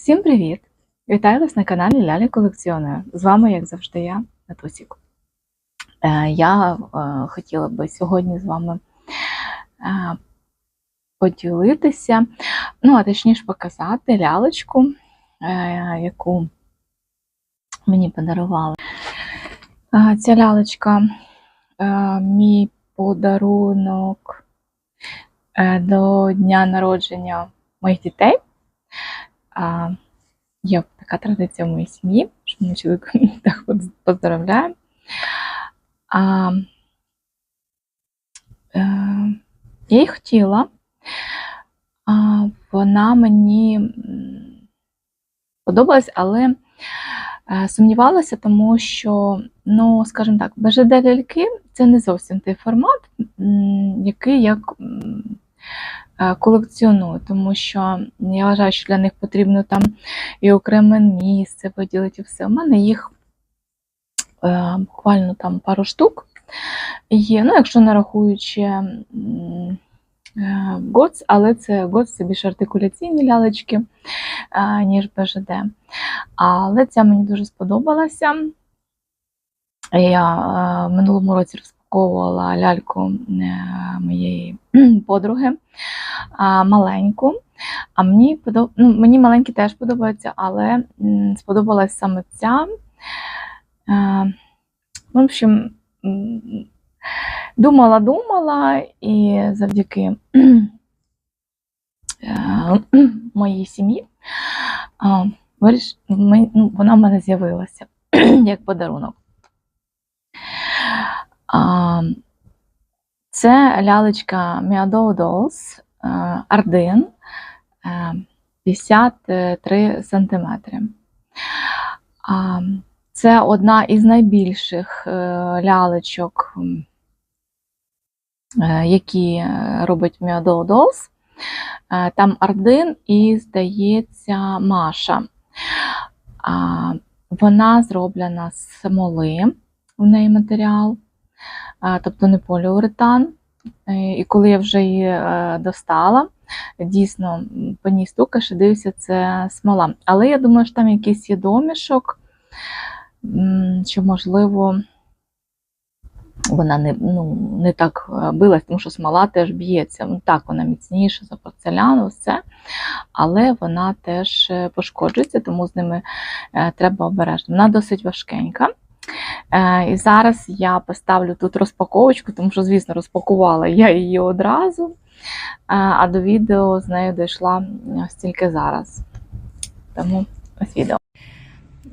Всім привіт! Вітаю вас на каналі Лялі Колекціонер. З вами, як завжди, я, Натусік. Е, Я е, хотіла би сьогодні з вами е, поділитися, ну, а точніше показати лялечку, яку мені подарували. Ця лялечка мій подарунок до дня народження моїх дітей. А, Є така традиція в моїй сім'ї, що ми чоловік так поздравляємо. А, е, я її хотіла, а, вона мені подобалась, але е, сумнівалася, тому що, ну, скажімо так, БЖД ляльки це не зовсім той формат, який як. Е, Колекціоную, тому що я вважаю, що для них потрібно там і окреме місце поділити і все. У мене їх е, буквально там пару штук є. Ну, якщо не рахуючи е, ГОЦ, але це ГОЦ це більш артикуляційні лялечки, ніж БЖД. Але ця мені дуже сподобалася. Я в минулому році розпаковувала ляльку моєї подруги а, маленьку. А мені подоб... ну, мені маленькі теж подобаються, але сподобалась саме ця. Е, В общем, думала, думала, і завдяки е, моїй сім'ї ну, вона в мене з'явилася як подарунок. Це лялечка Meadow Dolls е, Ардин е, 53 см. Це одна із найбільших е, лялечок, е, які е, робить Meadow Dolls. Е, Там Ардин і, здається, Маша. Вона зроблена з смоли, в неї матеріал, тобто не поліуретан. Е, І коли я вже її е, достала, дійсно по ній стукаєш і дивишся, це смола. Але я думаю, що там якийсь є домішок, що, можливо, вона не, ну, не так е, билась, тому що смола теж б'ється. Ну, так, вона міцніша за порцеляну, все. Але вона теж пошкоджується, тому з ними треба обережно. Вона досить важкенька. Е, І зараз я поставлю тут розпаковочку, тому що, звісно, розпакувала я її одразу, е, а до відео з нею дійшла ось тільки зараз. Тому ось відео.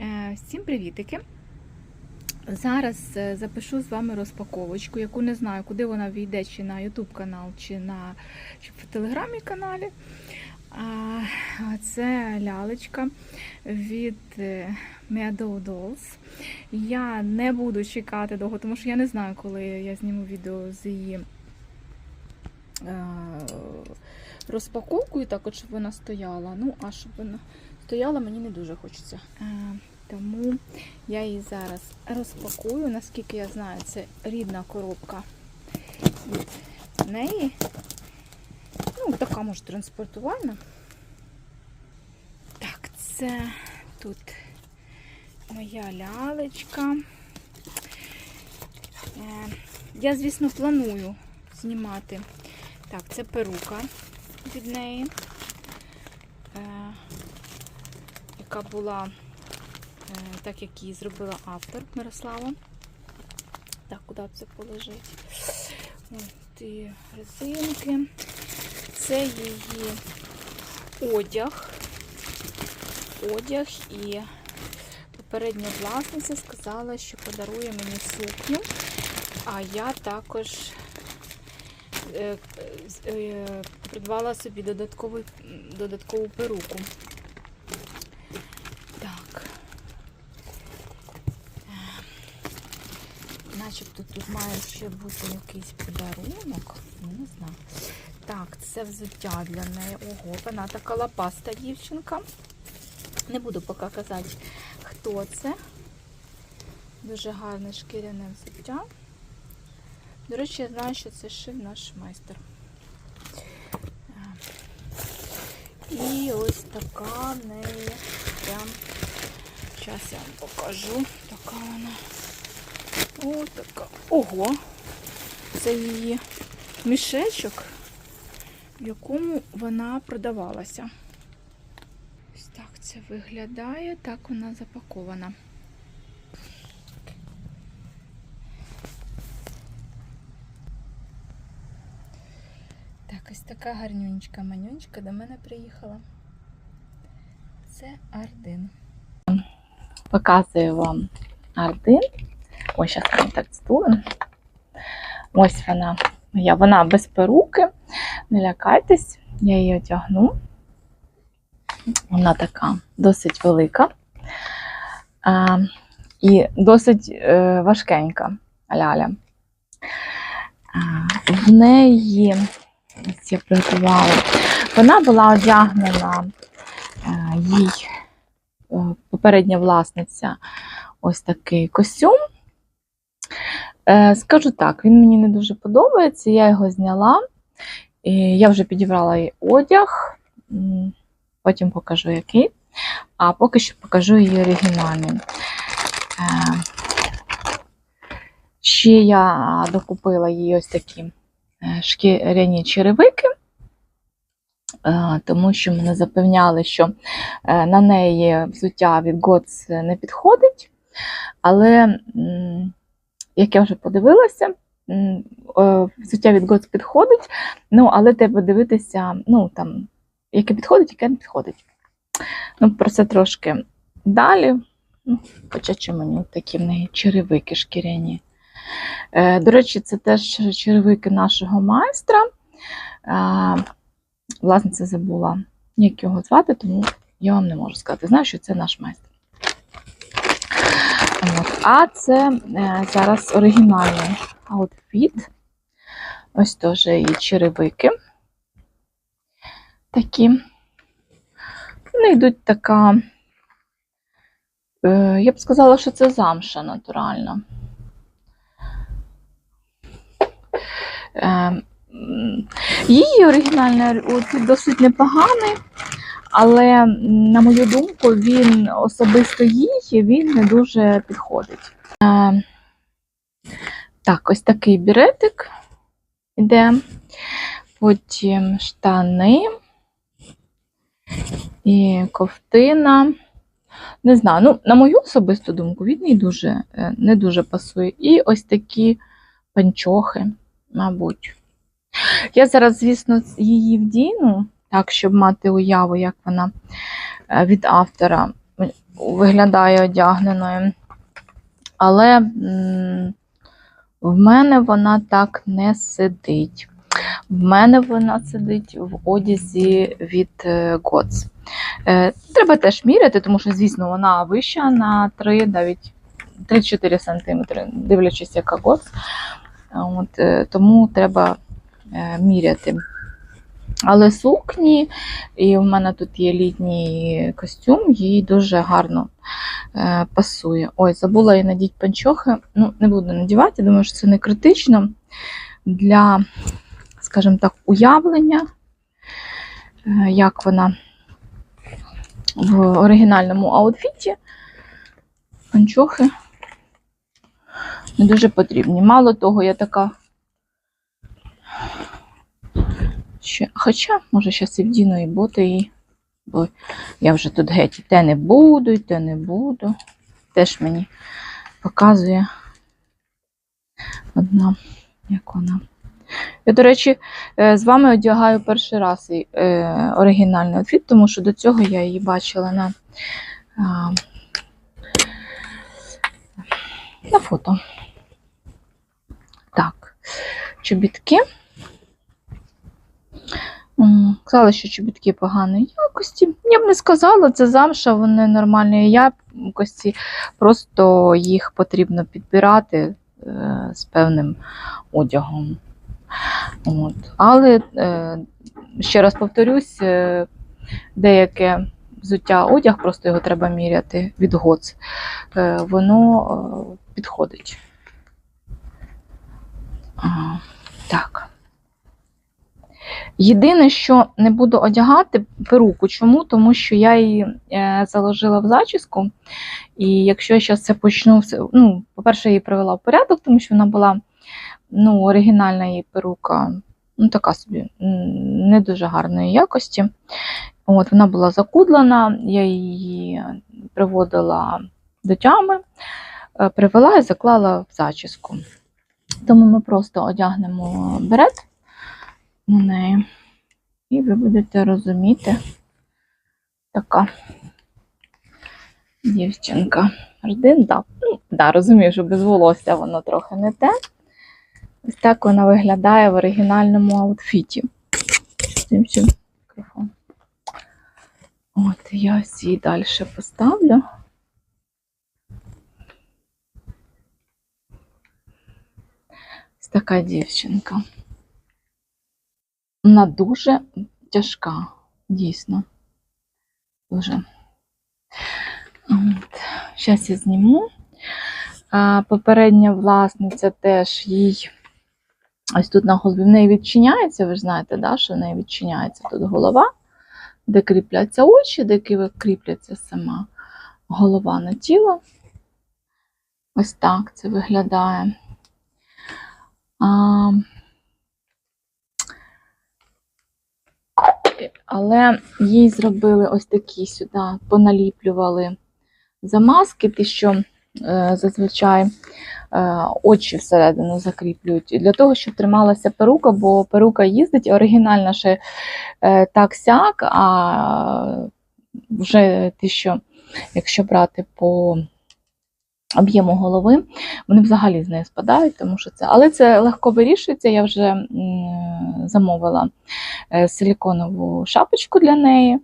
Е, Всім привітики! Зараз запишу з вами розпаковочку, яку не знаю, куди вона війде, чи на YouTube канал, чи на чи в Телеграмі каналі. Це лялечка від е, Meadow Dolls. Я не буду чекати довго, тому що я не знаю, коли я зніму відео з її е, розпаковкою, так от, щоб вона стояла. Ну, а щоб вона стояла, мені не дуже хочеться. Тому я її зараз розпакую. Наскільки я знаю, це рідна коробка від неї. Ну, така може транспортувальна. Так, це тут моя лялечка. Е, Я, звісно, планую знімати. Так, це перука від неї, е, яка була, е, так як її зробила автор Мирослава. Так, куди це положить? От і резинки. Це її одяг. Одяг і попередня власниця сказала, що подарує мені сукню, а я також е, е, придбала собі додатковий, додаткову перуку. Так. Е, Начебто тут має ще бути якийсь подарунок. Ну, Не знаю. Так, це взуття для неї. Ого, вона така лапаста дівчинка. Не буду поки казати, хто це. Дуже гарне шкіряне взуття. До речі, я знаю, що це шив наш майстер. Е, І ось така в неї прям. Зараз я вам покажу. Така вона. Ось така. Ого! Це її мішечок, в якому вона продавалася. Ось так це виглядає, так вона запакована. Так, ось така гарнюнечка манюнечка до мене приїхала. Це Ардин. Показую вам Ардин. Ось зараз так стулим. Ось вона. моя. Вона без перуки. Не лякайтесь, я її одягну. Вона така досить велика а, і досить е, важкенька ляля. А, в неї, я приготувала, вона була одягнена е, їй е, попередня власниця ось такий костюм. Е, Скажу так, він мені не дуже подобається, я його зняла. І я вже підібрала їй одяг, потім покажу який. А поки що покажу її оригінальний. Е, Ще я докупила їй ось такі е, шкіряні черевики, е, тому що мене запевняли, що на неї взуття від Гоц не підходить. Але, як я вже подивилася, м, е, від Гоц підходить, ну, але треба дивитися, ну, там, яке підходить, яке не підходить. Ну, про це трошки далі. Ну, Почачу мені такі в неї черевики шкіряні. Е, До речі, це теж черевики нашого майстра. Е, Власниця забула, як його звати, тому я вам не можу сказати. Знаю, що це наш майстер. От. А це е, зараз оригінальний аутфіт. Ось теж і черевики. Такі. Вони йдуть така. е, Я б сказала, що це замша натуральна. Е, Її оригінальний досить непоганий, але, на мою думку, він особисто їй він не дуже підходить. Так, ось такий біретик іде. Потім штани і ковтина. Не знаю, ну, на мою особисту думку, він їй дуже, е, не дуже пасує. І ось такі панчохи, мабуть. Я зараз, звісно, її вдіну, так, щоб мати уяву, як вона е, від автора виглядає одягненою. Але в мене вона так не сидить. В мене вона сидить в одязі від е, Е, Треба теж міряти, тому що, звісно, вона вища на 3, навіть 3-4 см, дивлячись, яка Gods. От, тому треба міряти. Але сукні, і в мене тут є літній костюм, їй дуже гарно е, пасує. Ой, забула я надіть панчохи. Ну, не буду надівати, думаю, що це не критично для, скажімо так, уявлення, е, як вона в оригінальному аутфіті. Панчохи не дуже потрібні. Мало того, я така. Ще, хоча, може, зараз і вдіну і боти її, бо я вже тут геть те не буду, і те не буду. Теж мені показує одна, як вона. Я, до речі, е, з вами одягаю перший раз е, оригінальний outfit, тому що до цього я її бачила на, на фото. Так, чобітки. Казали, що чобітки поганої якості. Я б не сказала, це замша, вони нормальної якості, просто їх потрібно підбирати е, з певним одягом. От. Але, е, ще раз повторюсь, е, деяке взуття одяг, просто його треба міряти від ГОЦ, воно підходить. Так. Єдине, що не буду одягати перуку. Чому? Тому що я її е, заложила в зачіску. І якщо я зараз це почну, ну, по-перше, я її привела в порядок, тому що вона була ну, оригінальна її перука, ну, така собі, не дуже гарної якості. От, вона була закудлена, я її приводила до тями, е, привела і заклала в зачіску. Тому ми просто одягнемо берет на неї. І ви будете розуміти, така дівчинка. Родин, да. Ну, да, розумію, що без волосся воно трохи не те. Ось так вона виглядає в оригінальному аутфіті. От, я ось її далі поставлю. Ось така дівчинка. Вона дуже тяжка, дійсно. Дуже. От. Зараз я зніму. А, попередня власниця теж їй ось тут на голові в неї відчиняється, ви ж знаєте, да, що в неї відчиняється тут голова, де кріпляться очі, де кріпляться сама голова на тіло. Ось так це виглядає. А, але їй зробили ось такі сюди, поналіплювали замазки, ті, що е, зазвичай е, очі всередину закріплюють. Для того, щоб трималася перука, бо перука їздить, оригінальна ще е, так сяк, а вже ті, що, якщо брати по об'єму голови, вони взагалі з неї спадають, тому що це. Але це легко вирішується. Я вже м, замовила е, силіконову шапочку для неї.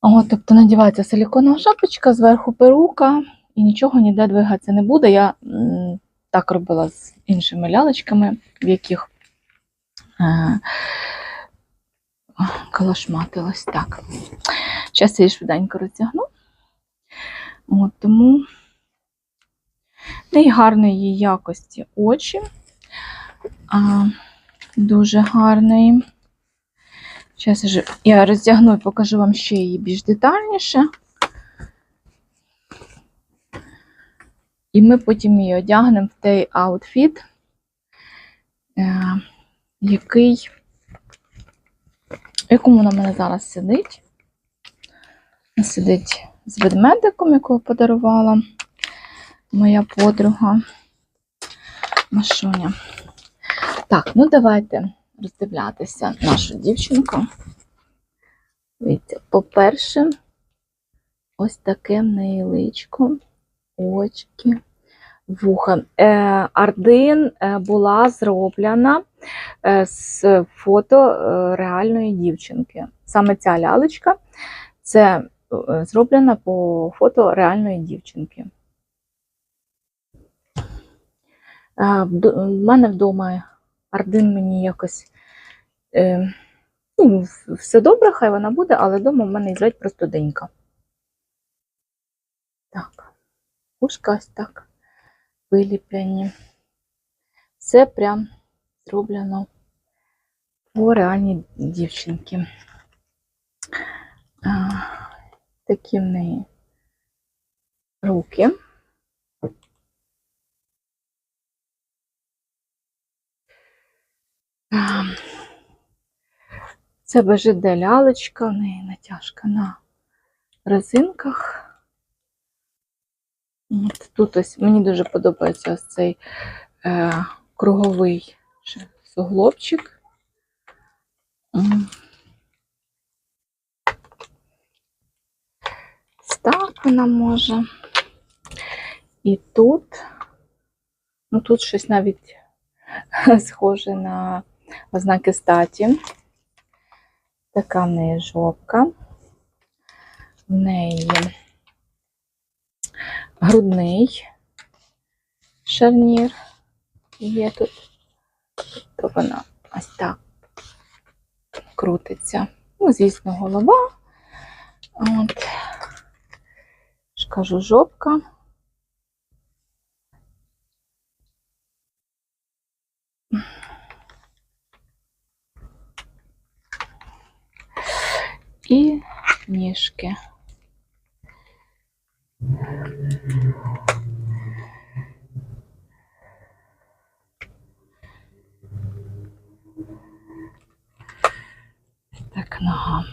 От, тобто надівається силіконова шапочка, зверху перука, і нічого ніде двигатися не буде. Я так робила з іншими лялечками, в яких е, калашматилась. Так. Зараз я її швиденько розтягну. От, тому гарної якості очі. А, дуже гарний. Зараз я, роздягну і покажу вам ще її більш детальніше. І ми потім її одягнемо в той аутфіт, е, який, якому вона мене зараз сидить. Сидить з ведмедиком, якого подарувала моя подруга Машуня. Так, ну давайте роздивлятися нашу дівчинку. По-перше, ось таке в неї личко, очки, вуха. Е, Ардин е, була зроблена е, з фото реальної дівчинки. Саме ця лялечка це зроблена по фото реальної дівчинки. В мене вдома Ардин мені якось. Е, ну, все добре, хай вона буде, але вдома в мене звать просто денька. Так, ушка ось так виліплені. Все прям зроблено по реальній дівчинки. Такі в неї руки. Це БЖД лялечка, в неї натяжка на резинках. От тут ось мені дуже подобається ось цей е, круговий суглобчик. Так вона може. І тут, ну тут щось навіть схоже на ознаки статі. Така в неї жопка. В неї грудний шарнір є тут. То вона ось так крутиться. Ну, звісно, голова. От. Кажу, жопка. ніжки. Так, нога.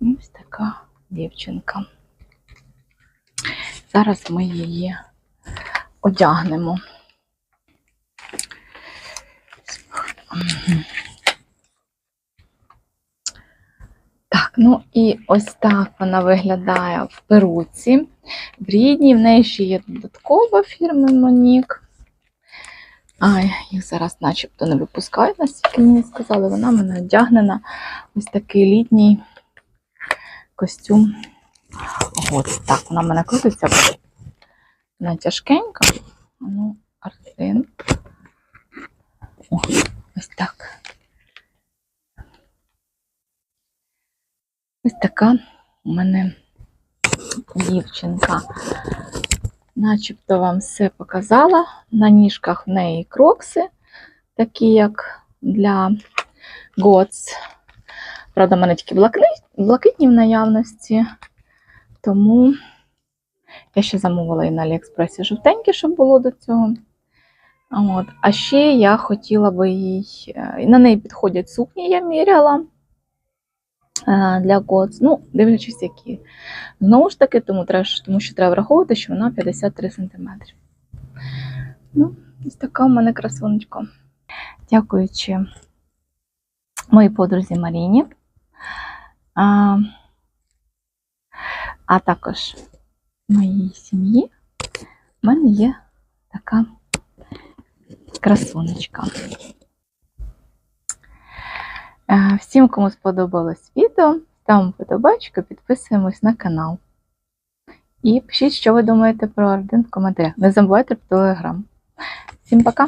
Ось така дівчинка. Зараз ми її одягнемо. Так, ну і ось так вона виглядає в перуці. В рідній, в неї ще є додаткова фірми Монік. А, їх зараз начебто не випускають, наскільки мені сказали. Вона мене одягнена ось такий літній костюм. От так, вона в мене крутиться, вона тяжкенька. Ну, артин. О, ось так. Ось така у мене дівчинка. Начебто вам все показала. На ніжках в неї крокси, такі як для Gods. Правда, в мене тільки блакитні в наявності, тому я ще замовила і на Аліекспресі жовтенькі, щоб було до цього. От. А ще я хотіла би їй. е, На неї підходять сукні, я міряла е, для Gods. Ну, дивлячись, які. Знову ж таки, тому, тому що треба враховувати, що вона 53 см. Ну, ось така у мене красунечка. Дякуючи моїй подрузі Маріні. А, а також моїй сім'ї в мене є така красунечка. Е, Всім, кому сподобалось відео, ставимо подобачку, підписуємось на канал. І пишіть, що ви думаєте про Арден в коментарях. Не забувайте про телеграм. Всім пока!